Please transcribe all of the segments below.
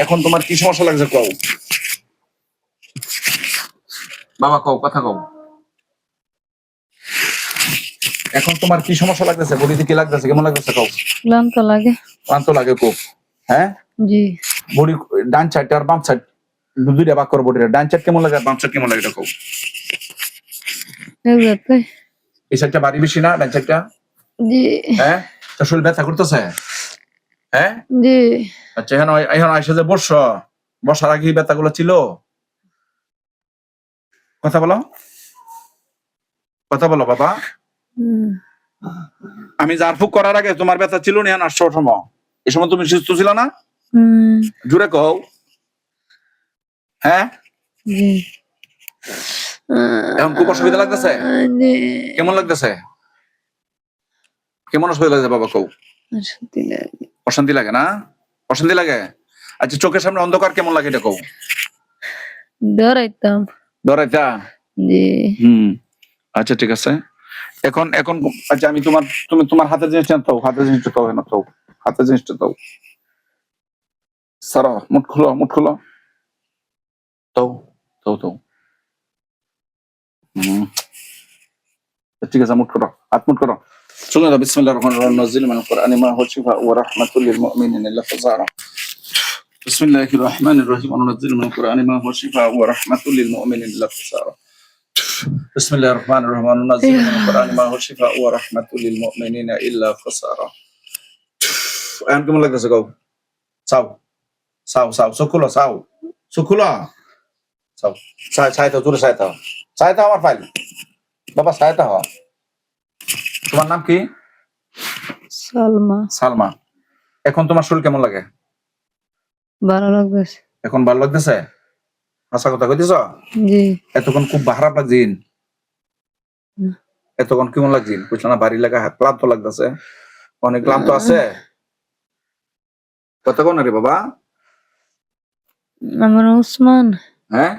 এখন তোমার কি সমস্যা লাগছে কও? বাবা কও কথা কও। এখন তোমার কি সমস্যা লাগতেছে? বডিতে কি লাগতেছে? কেমন লাগতেছে কও? ক্লান্ত লাগে। ক্লান্ত লাগে খুব হ্যাঁ? জি। বডি ডান সাইড আর বাম সাইড দুইটা বাক করো বডিটা। ডান সাইড কেমন লাগে আর বাম সাইড কেমন লাগে এটা কও? এই সাইডটা বাড়ি বেশি না ডান সাইডটা জি। হ্যাঁ? তো শরীর ব্যথা করতেছে? হ্যাঁ? জি। আচ্ছা এখন এখন আইসা যে বস। বসার আগে ব্যথা গুলো ছিল। কথা বলো। কথা বলো বাবা। আমি জারফুক করার আগে তোমার ব্যথা ছিল না এখন আসছো সময় এই সময় তুমি সুস্থ ছিল না? জুড়ে কও। হ্যাঁ? এখন খুব অসুবিধা লাগতেছে? কেমন লাগতেছে? কেমন অসুবিধা লাগছে বাবা কও? লাগে। অশান্তি লাগে না? অশান্তি লাগে? আচ্ছা চোখের সামনে অন্ধকার কেমন লাগে এটা কও? ডরাইতাম ডরাইতা জি। হুম। আচ্ছা ঠিক আছে। এখন এখন আচ্ছা আমি তোমার তুমি তোমার হাতের জিনিসটা দাও হাতের জিনিসটা দাও না দাও হাতের জিনিসটা দাও সারা মুঠ খুলো মুঠ খুলো। দাও দাও দাও হুম। ঠিক আছে মুঠ করো হাত মুঠ করো। শুনে দাও বিসমিল্লাহির রহমানির রহিম নাজিল মিনাল কোরআনি মা হুয়া শিফা ওয়া রাহমাতুল লিল মুমিনিন ইল্লা ফাজারা بسم الله الرحمن الرحيم وننزل من القرآن ما هو شفاء ورحمة للمؤمنين لا خسارة بسم الله الرحمن الرحيم وننزل من القرآن ما هو شفاء ورحمة للمؤمنين إلا خسارة এখন কেমন লাগতেছে গো চাও চাও চাও চকুলো চাও চকুলো চাও চাই চাই তো জোরে চাই তো চাই তো আমার ফাইল বাবা চাই তো তোমার নাম কি? সালমা। সালমা। এখন তোমার শরীর কেমন লাগে? ভালো লাগতেছে। এখন ভালো লাগতেছে? আশা কথা কইতেছ? জি। এতক্ষণ খুব খারাপ লাগছিন এতক্ষণ কেমন লাগছিন বুঝলো না বাড়ি লাগা হাত ক্লান্ত লাগতেছে। অনেক ক্লান্ত আছে? কতক্ষণ রে বাবা। আমার উসমান। হ্যাঁ?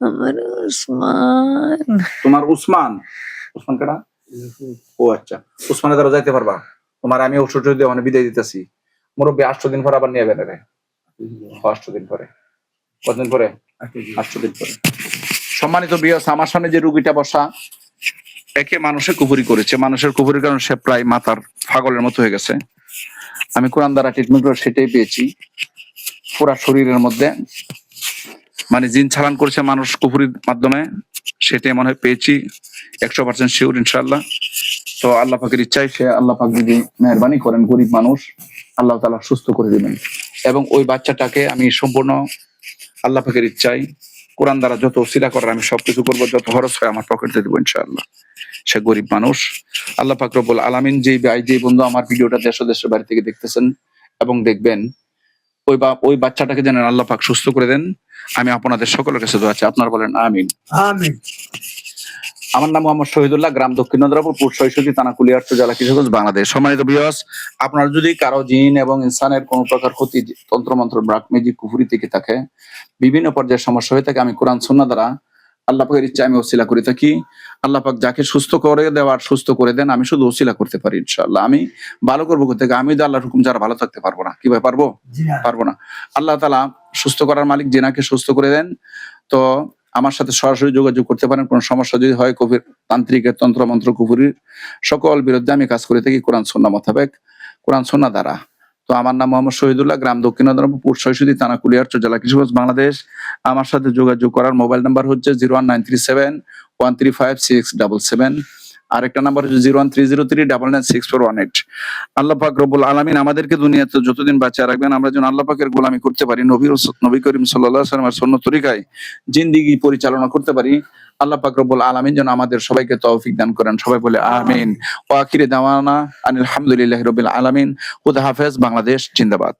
আমার উসমান। তোমার উসমান? উসমান কেডা? ও আচ্ছা। উসমানের দ্বারা যাইতে পারবা? তোমার আমি ওষুধ দিয়ে মানে বিদায় দিতেছি। মুরব্বী আটশো দিন পরে আবার নিয়ে যাবেন রে আটশো দিন পরে। কতদিন পরে? আটশো দিন। পরে। সম্মানিত বিয়স আমার সামনে যে রুগীটা বসা একে মানুষের কুপুরি করেছে। মানুষের কুপুরির কারণে সে প্রায় মাথার পাগলের মতো হয়ে গেছে। আমি কোরআন দ্বারা ট্রিটমেন্ট করে সেটাই পেয়েছি। পুরা শরীরের মধ্যে। মানে জিন ছাড়ান করেছে মানুষ কুপুরির মাধ্যমে। সেটাই মনে হয় পেয়েছি, একশো পার্সেন্ট শিওর ইনশাল্লাহ তো আল্লাহ পাকের ইচ্ছাই সে আল্লাহ পাক যদি মেহরবানি করেন গরিব মানুষ, আল্লাহ তালা সুস্থ করে দিবেন। এবং ওই বাচ্চাটাকে আমি সম্পূর্ণ আল্লাহ পাকের ইচ্ছাই কোরআন দ্বারা যত ওসিলা করার আমি সবকিছু করব, যত খরচ হয় আমার পকেটে দেবো ইনশাআল্লাহ। সে গরিব মানুষ। আল্লাহ পাক রব্বুল আলামিন যেই যেই বন্ধু আমার ভিডিওটা দেশ দেশের বাড়ি থেকে দেখতেছেন এবং দেখবেন ওই বা ওই বাচ্চাটাকে যেন আল্লাহ পাক সুস্থ করে দেন। আমি আপনাদের সকলের কাছে দোয়া চাই। আপনারা বলেন আমিন। আমিন। আমার নাম মোহাম্মদ শহীদুল্লাহ গ্রাম দক্ষিণ নন্দরাপুর পুর শৈশবী থানা কুলিয়ারচর জেলা কিশোরগঞ্জ বাংলাদেশ। সম্মানিত বিয়স আপনার যদি কারও জিন এবং ইনসানের কোন প্রকার ক্ষতি তন্ত্রমন্ত্র ব্রাক কুফুরি থেকে থাকে বিভিন্ন পর্যায়ের সমস্যা হয়ে থাকে আমি কোরআন সুন্না দ্বারা আল্লাহ পাকের ইচ্ছা আমি ওসিলা করে থাকি। আল্লাহ পাক যাকে সুস্থ করে দেওয়ার সুস্থ করে দেন আমি শুধু ওসিলা করতে পারি ইনশাআল্লাহ। আমি ভালো করব করতে আমি তো আল্লাহর হুকুম যারা ভালো থাকতে পারব না। কীভাবে পারব? পারব না। আল্লাহ তালা সুস্থ করার মালিক জেনাকে সুস্থ করে দেন তো আমার সাথে সরাসরি যোগাযোগ করতে পারেন। কোনো সমস্যা যদি হয় কবির তান্ত্রিকের তন্ত্র মন্ত্র কুফুরির সকল বিরুদ্ধে আমি কাজ করে থাকি। কোরআন সন্না মোতাবেক। কোরআন সন্না দ্বারা। আমার নাম মোহাম্মদ শহীদুল্লাহ, গ্রাম দক্ষিণ পুর শৈশুদি থানা কুলিয়ারচর জেলা কিশোরগঞ্জ বাংলাদেশ। আমার সাথে যোগাযোগ করার মোবাইল নাম্বার হচ্ছে zero one nine three seven one three five six double seven. আরেকটা নাম্বার হচ্ছে zero one three zero three double nine six four one eight আল্লাহ পাক রব্বুল আলামিন আমাদেরকে দুনিয়াতে যতদিন বাঁচিয়ে রাখবেন, আমরা যেন আল্লাহ পাকের গোলামি করতে পারি নবী নবী করিম সাল্লাল্লাহু আলাইহি ওয়াসাল্লামের সুন্নত তরিকায় জিন্দেগি পরিচালনা করতে পারি। আল্লাহ পাক রব্বুল আলামিন যেন আমাদের সবাইকে তৌফিক দান করেন, সবাই বলে আমিন। ওয়া আখিরে দাওয়ানা আনিল হামদুলিল্লাহি রাব্বিল আলামিন। খুদা হাফেজ, বাংলাদেশ, জিন্দাবাদ।